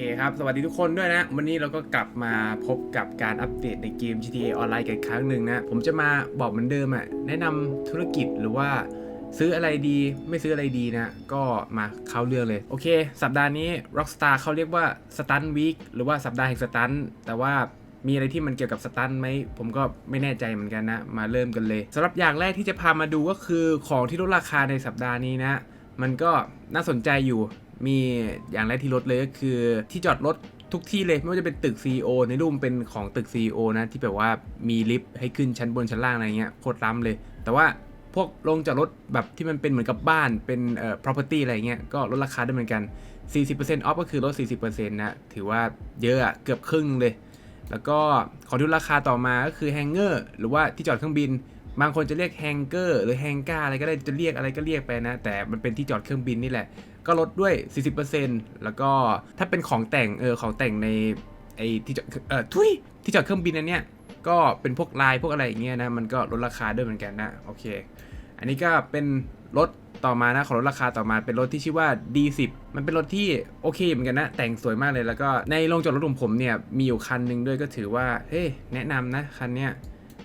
เคครับ สวัสดีทุกคนด้วยนะ วันนี้เราก็กลับมาพบกับการอัปเดตในเกม GTA ออนไลน์กันอีกครั้งหนึ่งนะ ผมจะมาบอกเหมือนเดิมอะ่ะ แนะนำธุรกิจหรือว่าซื้ออะไรดีไม่ซื้ออะไรดีนะ ก็มาเข้าเรื่องเลย โอเค สัปดาห์นี้ Rockstar เขาเรียกว่า Stun Week หรือว่าสัปดาห์แห่งสตันแต่ว่ามีอะไรที่มันเกี่ยวกับสตันไหมผมก็ไม่แน่ใจเหมือนกันนะ มาเริ่มกันเลยสำหรับอย่างแรกที่จะพามาดูก็คือของที่ลดราคาในสัปดาห์นี้นะ มันก็น่าสนใจอยู่ มีอย่างแรกที่ลดเลยก็คือที่จอดรถทุกที่เลย ไม่ว่าจะเป็นตึก CEO ในรูปมันเป็นของตึก CEO นะ ที่แบบว่ามีลิฟต์ให้ขึ้นชั้นบนชั้นล่างอะไรเงี้ยโคตรล้ำเลย แต่ว่าพวกลงจากรถแบบที่มันเป็นเหมือนกับบ้านเป็นเอ่อ property อะไรเงี้ยก็ลดราคาได้เหมือนกัน 40% off ก็คือลด 40%นะถือว่าเยอะอะเกือบครึ่งเลย แล้วก็ของที่ราคาต่อมาก็คือแฮงเกอร์หรือว่าที่จอดเครื่องบิน บางคนจะเรียกแฮงเกอร์หรือแฮงก้าอะไรก็ได้จะเรียกอะไรก็เรียกไปนะ แต่มันเป็นที่จอดเครื่องบินนี่แหละ ก็ลดด้วย 40%แล้วก็ถ้าเป็นของแต่งเออของแต่งในไอ้ที่จอดเออทุยที่จอดเครื่องบินอันเนี้ยก็เป็นพวกลายพวกอะไรอย่างเงี้ยนะมันก็ลดราคาด้วยเหมือนกันนะโอเค อันนี้ก็เป็นรถต่อมานะของลดราคาต่อมาเป็นรถที่ชื่อว่า D10 มันเป็นรถที่โอเคเหมือนกันนะ แต่งสวยมากเลยแล้วก็ในโรงจอดรถของผมเนี่ยมีอยู่คันหนึ่งด้วยก็ถือว่าเฮ้ยแนะนำนะคันเนี้ย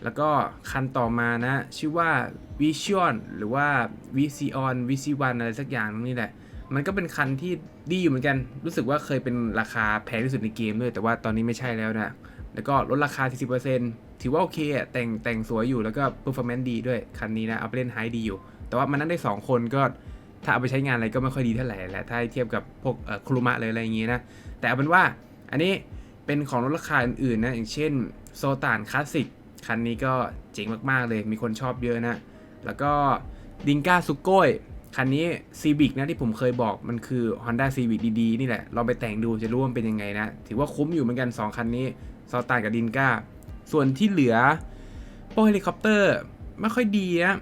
แล้วก็คันต่อมานะ ชื่อว่า Vision หรือว่า Vision Vision อะไรสักอย่างนี่แหละ มันก็เป็นคันที่ดีอยู่เหมือนกัน รู้สึกว่าเคยเป็นราคาแพงที่สุดในเกมด้วย แต่ว่าตอนนี้ไม่ใช่แล้วนะ แล้วก็ลดราคา 40%ถือว่าโอเคอะแต่งแต่งสวยอยู่ แล้วก็ performance ดีด้วย คันนี้นะ เอาไปเล่นไฮดีอยู่ แต่ว่ามันนั่งได้ 2 คนก็ ถ้าเอาไปใช้งานอะไรก็ไม่ค่อยดีเท่าไหร่แหละ ถ้าเทียบกับพวกครูมะเลยอะไรอย่างงี้นะ แต่เอาเป็นว่า อันนี้เป็นของลดราคาอื่นๆนะ อย่างเช่นโซตานคลาสสิก คันนี้ก็เจ๋งมากๆเลย มีคนชอบเยอะนะ แล้วก็ดิงก้าซุโก้ย คันนี้ Civic นะที่ผมเคยบอกมันคือ Honda Civic ดีๆนี่แหละ ลองไปแต่งดูจะรู้ว่ามันเป็นยังไงนะ ถือว่าคุ้มอยู่เหมือนกัน 2 คันนี้ซอตานกับดินก้า ส่วนที่เหลือพวกเฮลิคอปเตอร์ไม่ค่อยดีนะ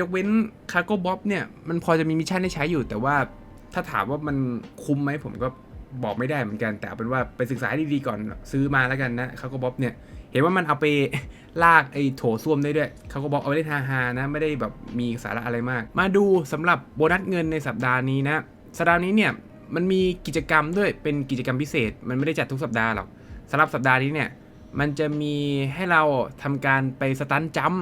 ยกเว้นคาร์โก้บ๊อบเนี่ย มันพอจะมีมิชชั่นให้ใช้อยู่ แต่ว่าถ้าถามว่ามันคุ้มไหมผมก็บอกไม่ได้เหมือนกัน แต่เอาเป็นว่าไปศึกษาให้ดีๆก่อนซื้อมาแล้วกันนะคาร์โก้บ๊อบเนี่ย เห็นว่ามันเอาไปลากไอ้โถส้วมได้ด้วย เขาก็บอกเอาไว้ได้ฮาๆนะ ไม่ได้แบบมีสาระอะไรมาก มาดูสำหรับโบนัสเงินในสัปดาห์นี้นะ สัปดาห์นี้เนี่ยมันมีกิจกรรมด้วยเป็นกิจกรรมพิเศษ มันไม่ได้จัดทุกสัปดาห์หรอกสำหรับสัปดาห์นี้เนี่ยมันจะมีให้เราทำการไปสตันจัม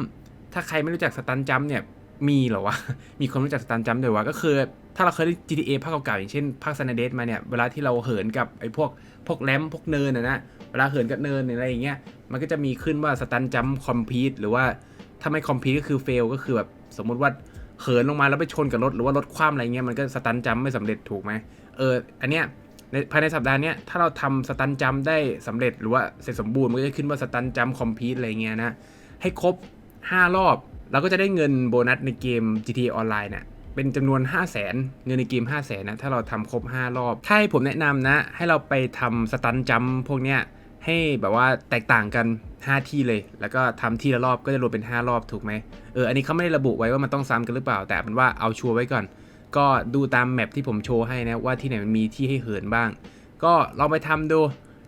ถ้าใครไม่รู้จักสตันจัมเนี่ยมีเหรอวะ มีคนรู้จักสตันจัมด้วยวะ ก็คือ ถ้าเราเคยเล่น GTA ภาคเก่าๆอย่างเช่นภาคซันเดสมาเนี่ย เวลาที่เราเหินกับไอ้พวกพวกแรมพวกเนินนะนะ เวลาเหินกับเนินอะไรอย่างเงี้ยมันก็จะมีขึ้นว่าสตันจัมคอมพีทหรือว่าถ้าไม่คอมพีทก็คือเฟลก็คือแบบสมมุติว่าเหินลงมาแล้วไปชนกับรถหรือว่ารถคว่ำอะไรเงี้ยมันก็สตันจัมไม่สำเร็จถูกไหมเอออันเนี้ยในภายในสัปดาห์เนี้ยถ้าเราทำสตันจัมได้สำเร็จหรือว่าเสร็จสมบูรณ์มันก็จะขึ้นว่าสตันจัมคอมพีทอะไรเงี้ยนะให้ครบ 5 รอบเราก็จะได้เงินโบนัสในเกม GTA ออนไลน์เนี่ยเป็นจำนวน 5 0 0แสนเงินในเกม 5 0 0แสนนะถ้าเราทำครบ 5 รอบ ถ้าให้ผมแนะนำนะ ให้เราไปทำสตันจัมพวกเนี้ย ให้แบบว่าแตกต่างกัน 5 ที่เลย แล้วก็ทำที่ละรอบก็จะรวมเป็น 5 รอบถูกไหมเอออันนี้เขาไม่ได้ระบุไว้ว่ามันต้องซ้ำกันหรือเปล่า แต่เป็นว่าเอาชัวร์ไว้ก่อน ก็ดูตามแมปที่ผมโชว์ให้นะว่าที่ไหนมันมีที่ให้เหินบ้าง ก็ลองไปทำดู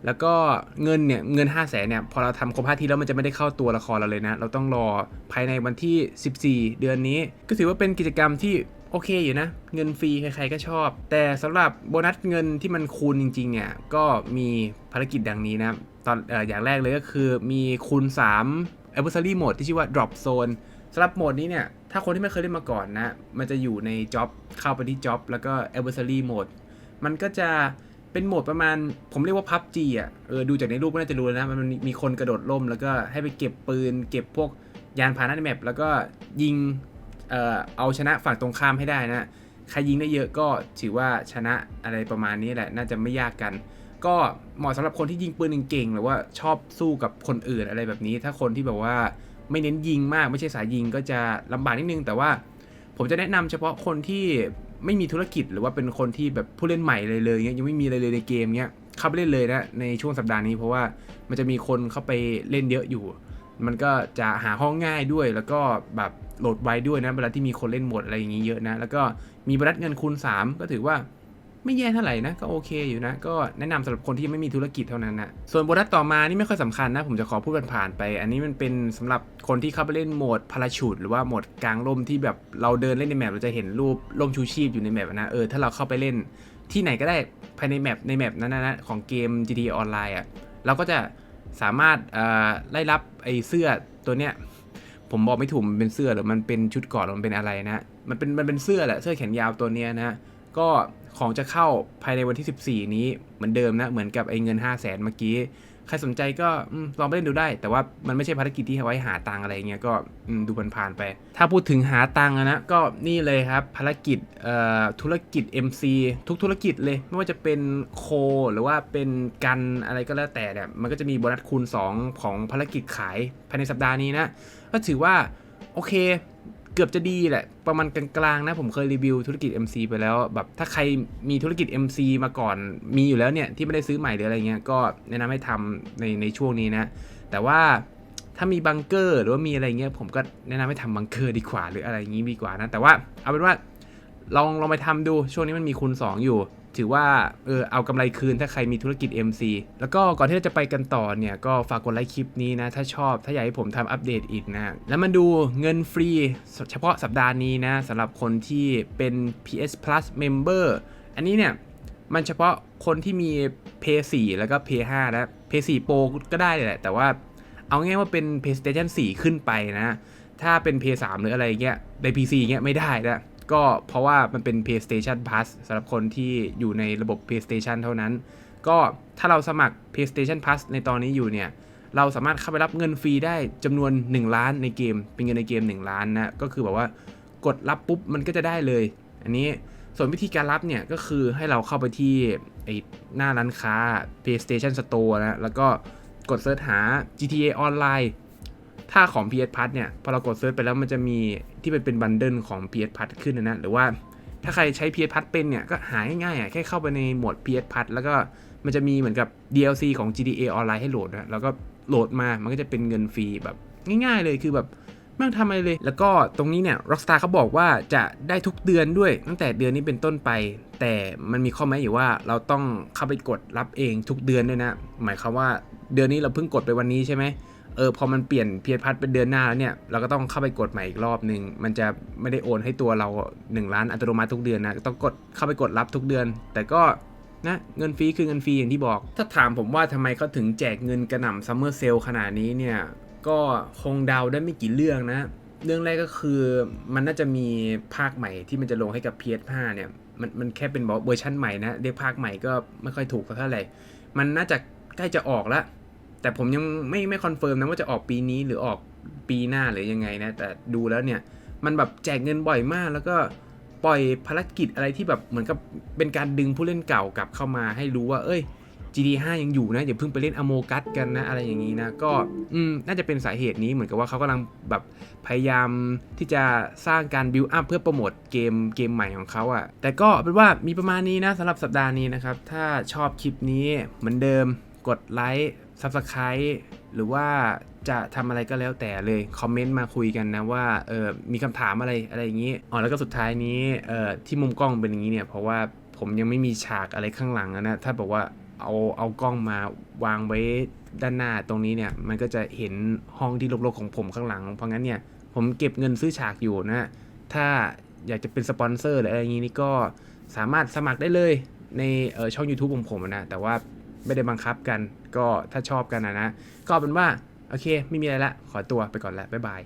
แล้วก็เงินเนี่ยเงิน5 0 0แสนเนี่ยพอเราทำครบ5ที่แล้วมันจะไม่ได้เข้าตัวละครเราเลยนะ เราต้องรอภายในวันที่ 14 เดือนนี้ ก็ถือว่าเป็นกิจกรรมที่ โอเคอยู่นะ เงินฟรีใครๆก็ชอบ แต่สำหรับโบนัสเงินที่มันคูณจริงๆเนี่ยก็มีภารกิจดังนี้นะตอนออย่างแรกเลยก็คือมีคูณ3 adversary mode ที่ชื่อว่า drop zone สำหรับโหมดนี้เนี่ยถ้าคนที่ไม่เคยเล่นมาก่อนนะ มันจะอยู่ใน job เข้าไปที่ job แล้วก็ adversary mode มันก็จะเป็นโหมดประมาณผมเรียกว่า PUBG อะเออดูจากในรูปก็น่าจะรู้แล้วนะ มันมีคนกระโดดร่ม แล้วก็ให้ไปเก็บปืน เก็บพวกยานพาหนะในแมปแล้วก็ยิง เอ่อเอาชนะฝั่งตรงข้ามให้ได้นะใครยิงได้เยอะก็ถือว่าชนะอะไรประมาณนี้แหละ น่าจะไม่ยากกัน ก็เหมาะสำหรับคนที่ยิงปืนเก่งหรือว่าชอบสู้กับคนอื่นอะไรแบบนี้ ถ้าคนที่แบบว่าไม่เน้นยิงมากไม่ใช่สายยิงก็จะลำบากนิดนึง แต่ว่าผมจะแนะนำเฉพาะคนที่ไม่มีธุรกิจหรือว่าเป็นคนที่แบบผู้เล่นใหม่เลยเลยเงี้ยยังไม่มีอะไรเลยในเกมเงี้ยเข้าไปเล่นเลยนะในช่วงสัปดาห์นี้เพราะว่ามันจะมีคนเข้าไปเล่นเยอะอยู่ มันก็จะหาห้องง่ายด้วย แล้วก็แบบโหลดไวด้วยนะเวลาที่มีคนเล่นหมดอะไรอย่างงี้เยอะนะ แล้วก็มีบรัดเงินคูณ3 ก็ถือว่าไม่แย่เท่าไหร่นะ ก็โอเคอยู่นะ ก็แนะนำสำหรับคนที่ยังไม่มีธุรกิจเท่านั้นนะส่วนโบนัสต่อมานี่ไม่ค่อยสำคัญนะ ผมจะขอพูดผ่านๆไป อันนี้มันเป็นสำหรับคนที่เข้าไปเล่นโหมดพาราชูดหรือว่าโหมดกลางร่มที่แบบเราเดินเล่นในแมปเราจะเห็นรูปร่มชูชีพอยู่ในแมปนะเออถ้าเราเข้าไปเล่นที่ไหนก็ได้ภายในแมปในแมปนั้นนะของเกม GTA ออนไลน์อะเราก็จะ สามารถไล่รับไอ้เสื้อตัวเนี้ยผมบอกไม่ถูกมันเป็นเสื้อหรือมันเป็นชุดกอดหรือมันเป็นอะไรนะมันเป็นมันเป็นเสื้อแหละเสื้อแขนยาวตัวเนี้ยนะก็ของจะเข้าภายในวันที่ 14 นี้เหมือนเดิมนะเหมือนกับไอ้เงิน 5 0 0แสนเมื่อกี้ ใครสนใจก็ลองไปเล่นดูได้ แต่ว่ามันไม่ใช่ภารกิจที่ไว้หาตังอะไรเงี้ยก็อืมดูผ่านๆไป ถ้าพูดถึงหาตังนะก็นี่เลยครับภารกิจธุรกิจ MC ทุกธุรกิจเลยไม่ว่าจะเป็นโค หรือว่าเป็นกันอะไรก็แล้วแต่เนี่ยมันก็จะมีโบนัสคูณ 2 ของภารกิจขายภายในสัปดาห์นี้นะก็ถือว่าโอเค เกือบจะดีแหละ ประมาณกลางๆนะ ผมเคยรีวิวธุรกิจ MC ไปแล้ว แบบถ้าใครมีธุรกิจ MC มาก่อนมีอยู่แล้วเนี่ย ที่ไม่ได้ซื้อใหม่หรืออะไรเงี้ยก็แนะนำให้ทำในในช่วงนี้นะ แต่ว่าถ้ามีบังเกอร์หรือว่ามีอะไรเงี้ยผมก็แนะนำให้ทำบังเกอร์ดีกว่าหรืออะไรอย่างงี้ดีกว่านะแต่ว่าเอาเป็นว่าลองลองไปทำดูช่วงนี้มันมีคูณ2อยู่ ถือว่าเออเอากำไรคืนถ้าใครมีธุรกิจ MC แล้วก็ก่อนที่เราจะไปกันต่อเนี่ยก็ฝากกดไลค์คลิปนี้นะถ้าชอบถ้าอยากให้ผมทำอัปเดตอีกนะแล้วมาดูเงินฟรีเฉพาะสัปดาห์นี้นะสำหรับคนที่เป็น PS Plus Member อันนี้เนี่ยมันเฉพาะคนที่มี p 4แล้วก็ p 5นะ p 4 Pro ก็ได้เลยแหละ แต่ว่าเอาง่ายว่าเป็น PlayStation 4 ขึ้นไปนะ ถ้าเป็น p 3หรืออะไรเงี้ยใน PC เงี้ยไม่ได้นะ ก็เพราะว่ามันเป็น PlayStation Plus สำหรับคนที่อยู่ในระบบ PlayStation เท่านั้น ก็ถ้าเราสมัคร PlayStation Plus ในตอนนี้อยู่เนี่ย เราสามารถเข้าไปรับเงินฟรีได้จำนวน 1 ล้านในเกม เป็นเงินในเกม 1 ล้านนะ ก็คือแบบว่ากดรับปุ๊บมันก็จะได้เลย อันนี้ส่วนวิธีการรับเนี่ยก็คือให้เราเข้าไปที่ไอ้หน้าร้านค้า PlayStation Store นะ แล้วก็กดเสิร์ชหา GTA Online ถ้าของ PS Plus เนี่ย พอเรากดเซิร์ชไปแล้วมันจะมี ที่เป็นเป็นบันเดิลของ PS Plus ขึ้นนะนะ หรือว่าถ้าใครใช้ PS Plus เป็นเนี่ย ก็หายง่ายๆอะแค่เข้าไปในโหมด PS Plus แล้วก็มันจะมีเหมือนกับ DLC ของ GTA Online ให้โหลดนะแล้วก็โหลดมามันก็จะเป็นเงินฟรีแบบง่าย ๆ เลยคือแบบไม่ต้องทำอะไรเลย แล้วก็ตรงนี้เนี่ย Rockstar เขาบอกว่าจะได้ทุกเดือนด้วย ตั้งแต่เดือนนี้เป็นต้นไป แต่มันมีข้อแม้อยู่ว่าเราต้องเข้าไปกดรับเองทุกเดือนด้วยนะ หมายความว่าเดือนนี้เราเพิ่งกดไปวันนี้ใช่ไหม เออพอมันเปลี่ยนเพียรพัดเป็นเดือนหน้าแล้วเนี่ยเราก็ต้องเข้าไปกดใหม่อีกรอบหนึ่งมันจะไม่ได้โอนให้ตัวเรา 1 ล้านอัตโนมัติทุกเดือนนะต้องกดเข้าไปกดรับทุกเดือน แต่ก็นะเงินฟรีคือเงินฟรีอย่างที่บอก ถ้าถามผมว่าทำไมเขาถึงแจกเงินกระหน่ำซัมเมอร์เซลขนาดนี้เนี่ยก็คงเดาได้ไม่กี่เรื่องนะ เรื่องแรกก็คือมันน่าจะมีภาคใหม่ที่มันจะลงให้กับ PS5 เนี่ยมันมันแค่เป็นเวอร์ชั่นใหม่นะเรียกภาคใหม่ก็ไม่ค่อยถูกเท่าไหร่มันน่าจะใกล้จะออกแล้ว แต่ผมยังไม่ไม่คอนเฟิร์มนะว่าจะออกปีนี้หรือออกปีหน้าหรือยังไงนะ แต่ดูแล้วเนี่ย มันแบบแจกเงินบ่อยมาก แล้วก็ปล่อยภารกิจอะไรที่แบบเหมือนกับเป็นการดึงผู้เล่นเก่ากลับเข้ามาให้รู้ว่า เอ้ย GT5 ยังอยู่นะอย่าเพิ่งไปเล่นอโมกัสกันนะอะไรอย่างนี้นะ ก็อืมน่าจะเป็นสาเหตุนี้เหมือนกับว่าเขากำลังแบบพยายามที่จะสร้างการบิวอัพเพื่อโปรโมทเกมเกมใหม่ของเขาอะ่ะ แต่ก็เป็นว่ามีประมาณนี้นะสำหรับสัปดาห์นี้นะครับ ถ้าชอบคลิปนี้เหมือนเดิม กดไลค์ Subscribe หรือว่าจะทำอะไรก็แล้วแต่เลย คอมเมนต์มาคุยกันนะว่าเออมีคำถามอะไรอะไรอย่างนี้อ๋อแล้วก็สุดท้ายนี้เออที่มุมกล้องเป็นอย่างนี้เนี่ยเพราะว่าผมยังไม่มีฉากอะไรข้างหลังนะ ถ้าบอกว่าเอาเอากล้องมาวางไว้ด้านหน้าตรงนี้เนี่ย มันก็จะเห็นห้องที่รกๆของผมข้างหลัง เพราะงั้นเนี่ย ผมเก็บเงินซื้อฉากอยู่นะ ถ้าอยากจะเป็นสปอนเซอร์หรืออะไรอย่างนี้นี่ก็สามารถสมัครได้เลยในออช่อง YouTube ของผมนะ แต่ว่า ไม่ได้บังคับกัน ก็ถ้าชอบกันนะนะ ก็เอาเป็นว่า โอเค ไม่มีอะไรละ ขอตัวไปก่อนแล้วบ๊ายบาย